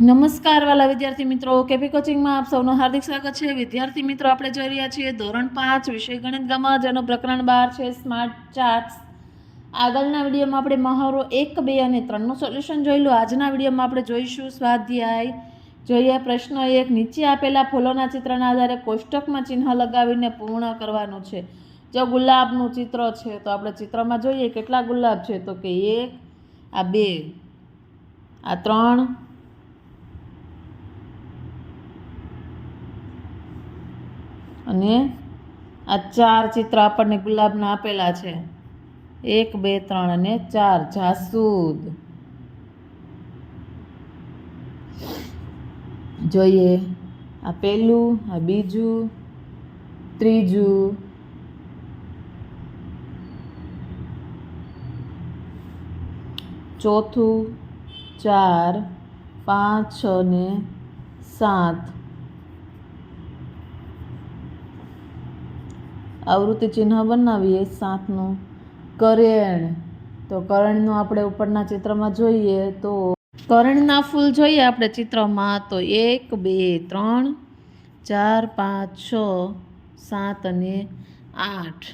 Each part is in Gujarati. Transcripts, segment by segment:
નમસ્કાર વાલા વિદ્યાર્થી મિત્રો, કેપી કોચિંગમાં આપ સૌનું હાર્દિક સ્વાગત છે. વિદ્યાર્થી મિત્રો, આપણે જોઈ રહ્યા છીએ ધોરણ પાંચ, વિષય ગણિત ગમા જેનો પ્રકરણ બાર છે સ્માર્ટ ચાર્ટ્સ આગળના વિડીયોમાં આપણે મહાવરો એક, બે અને ત્રણનું સોલ્યુશન જોયેલું. આજના વિડીયોમાં આપણે જોઈશું સ્વાધ્યાય. જોઈએ, પ્રશ્ન એક, નીચે આપેલા ફૂલોના ચિત્રના આધારે કોષ્ટકમાં ચિહ્ન લગાવીને પૂર્ણ કરવાનું છે. જો ગુલાબનું ચિત્ર છે, તો આપણે ચિત્રમાં જોઈએ કેટલા ગુલાબ છે, તો કે એક, આ બે, આ ત્રણ અને આ ચાર ચિત્ર આપણને ગુલાબના આપેલા છે. એક, બે, ત્રણ અને ચાર. જાસૂદ. જોઈએ, આ પહેલું, આ બીજું, ત્રીજું. ચોથું, ચાર, પાંચ, છ ને સાત. આવૃત્તિ ચિહ્ન બનાવીએ સાતનું. કરેણ. તો કરણનું આપણે ઉપરના ચિત્રમાં જોઈએ તો કરણના ફૂલ જોઈએ આપણે ચિત્રમાં. તો એક, બે, ત્રણ, ચાર, પાંચ, છ, સાત અને આઠ.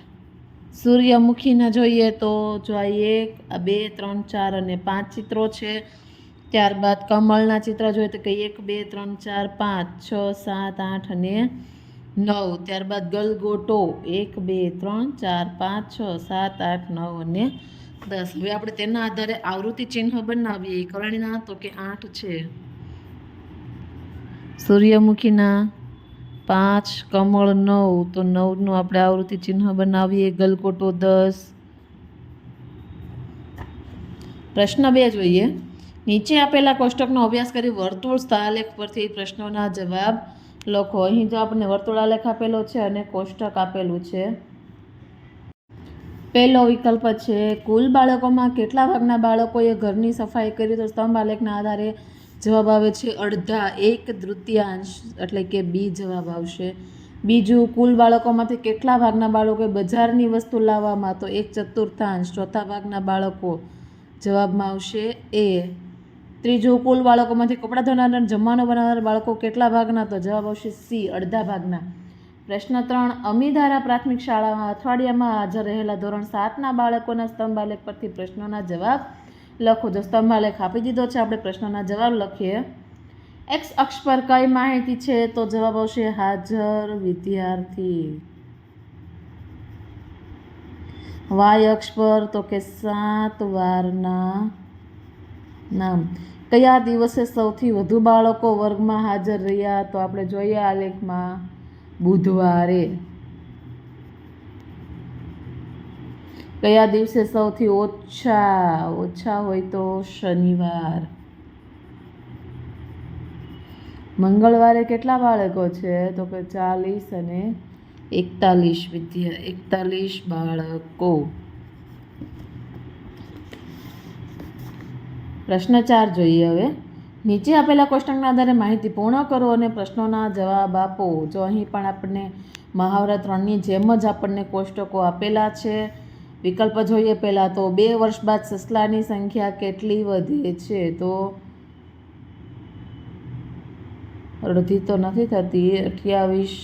સૂર્યમુખીના જોઈએ તો જો આ એક, આ બે, ત્રણ, ચાર અને પાંચ ચિત્રો છે. ત્યારબાદ કમળના ચિત્ર જોઈએ તો કે એક, બે, ત્રણ, ચાર, પાંચ, છ, સાત, આઠ અને નવ, ત્યારબાદ ગલગોટો, એક, બે, ત્રણ, ચાર, પાંચ, છ, સાત, આઠ, નવ અને દસ. હવે આપણે તેના આધારે આવૃત્તિ ચિહ્ન બનાવીએ. કરણીના તો કે આઠ છે. સૂર્યમુખીના પાંચ, કમળ નવ, તો નવનું આપણે આવૃત્તિ ચિહ્ન બનાવીએ. ગલગોટો દસ. પ્રશ્ન બે જોઈએ. નીચે આપેલા કોષ્ટકનો અભ્યાસ કરી વર્તુળ સ્થાલેખ પરથી પ્રશ્નોના જવાબ લખો. અહીં જો આપણને વર્તુળાલેખ આપેલો છે અને કોષ્ટક આપેલું છે. પહેલો વિકલ્પ છે, કુલ બાળકોમાં કેટલા ભાગના બાળકોએ ઘરની સફાઈ કરી? તો સ્તંભ આલેખના આધારે જવાબ આવે છે અડધા, એક તૃતીયાંશ, એટલે કે બી જવાબ આવશે. બીજું, કુલ બાળકોમાંથી કેટલા ભાગના બાળકોએ બજારની વસ્તુ લાવવામાં? તો એક ચતુર્થાંશ, ચોથા ભાગના બાળકો જવાબમાં આવશે એ. ત્રીજું, કુલ બાળકોમાંથી કપડાં ધોનાર અને જમવાનું બનાવનાર બાળકો કેટલા ભાગના? તો જવાબ આવશે સી, અડધા ભાગના. પ્રશ્ન ત્રણ, અમીધારા પ્રાથમિક શાળામાં અઠવાડિયામાં હાજર રહેલા ધોરણ સાતના બાળકોના સ્તંભાલેખ પરથી પ્રશ્નોના જવાબ લખો. જો સ્તંભાલેખ આપી દીધો છે, આપણે પ્રશ્નોના જવાબ લખીએ. એક્સ અક્ષ પર કઈ માહિતી છે? તો જવાબ આવશે હાજર વિદ્યાર્થી. વાય અક્ષ પર તો કે સાત વારના નામ. કયા દિવસે સૌથી વધુ બાળકો વર્ગમાં હાજર રહ્યા તો આપણે જોઈએ આ લેખમાં. બુધવારે. કયા દિવસે સૌથી ઓછા ઓછા હોય તો શનિવાર. મંગળવારે કેટલા બાળકો છે? તો કે ચાલીસ અને એકતાલીસ વિદ્યા, એકતાલીસ બાળકો. પ્રશ્ન ચાર જોઈએ હવે. નીચે આપેલા કોષ્ટકના આધારે માહિતી પૂર્ણ કરો અને પ્રશ્નોના જવાબ આપો. જો અહીં પણ આપણને મહાવરા ત્રણની જેમ જ આપણને કોષ્ટકો આપેલા છે, વિકલ્પ જોઈએ પહેલાં તો બે વર્ષ બાદ સસલાની સંખ્યા કેટલી વધે છે તો અડધી તો નથી થતી, અઠ્યાવીસ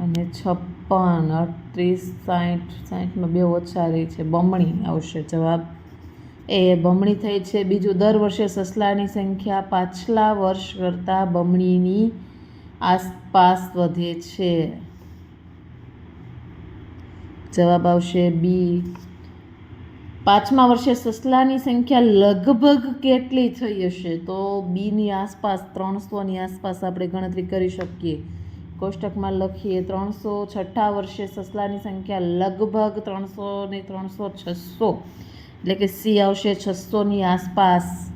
અને છપ્પન, અડત્રીસ સાઠ સાઠમાં બે ઓછા રહી છે. બમણી આવશે જવાબ. એ બમણી થઈ છે. બીજું, દર વર્ષે સસલાની સંખ્યા પાછલા વર્ષ કરતાં બમણીની આસપાસ વધે છે. જવાબ આવશે બી. પાંચમા વર્ષે સસલાની સંખ્યા લગભગ કેટલી થઈ હશે? તો બીની આસપાસ, ત્રણસોની આસપાસ આપણે ગણતરી કરી શકીએ. કોષ્ટકમાં લખીએ, ત્રણસો છઠ્ઠા વર્ષે સસલાની સંખ્યા લગભગ ત્રણસો ને ત્રણસો છસો. એટલે કે સી આવશે છસોની આસપાસ.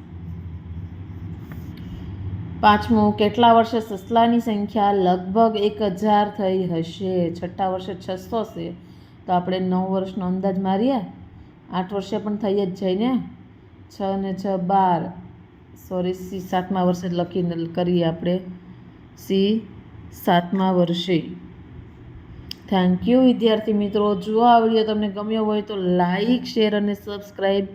પાંચમું, કેટલા વર્ષે સસલાની સંખ્યા? લગભગ એક હજાર થઈ હશે. છઠ્ઠા વર્ષે છસો છે. તો આપણે નવ વર્ષનો અંદાજ મારીએ. આઠ વર્ષે પણ થઈ જ જાય ને? છ ને છ બાર. સોરી સી સાતમા વર્ષે લખીને કરીએ આપણે. સી સાતમા વર્ષે. થેન્ક યુ વિદ્યાર્થી મિત્રો. જો આ વીડિયો તમને ગમ્યો હોય તો લાઈક શેર અને સબસ્ક્રાઈબ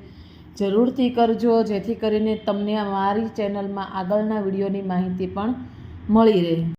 જરૂરથી કરજો, જેથી કરીને તમને મારી ચેનલમાં આગળના વિડીયોની માહિતી પણ મળી રહે.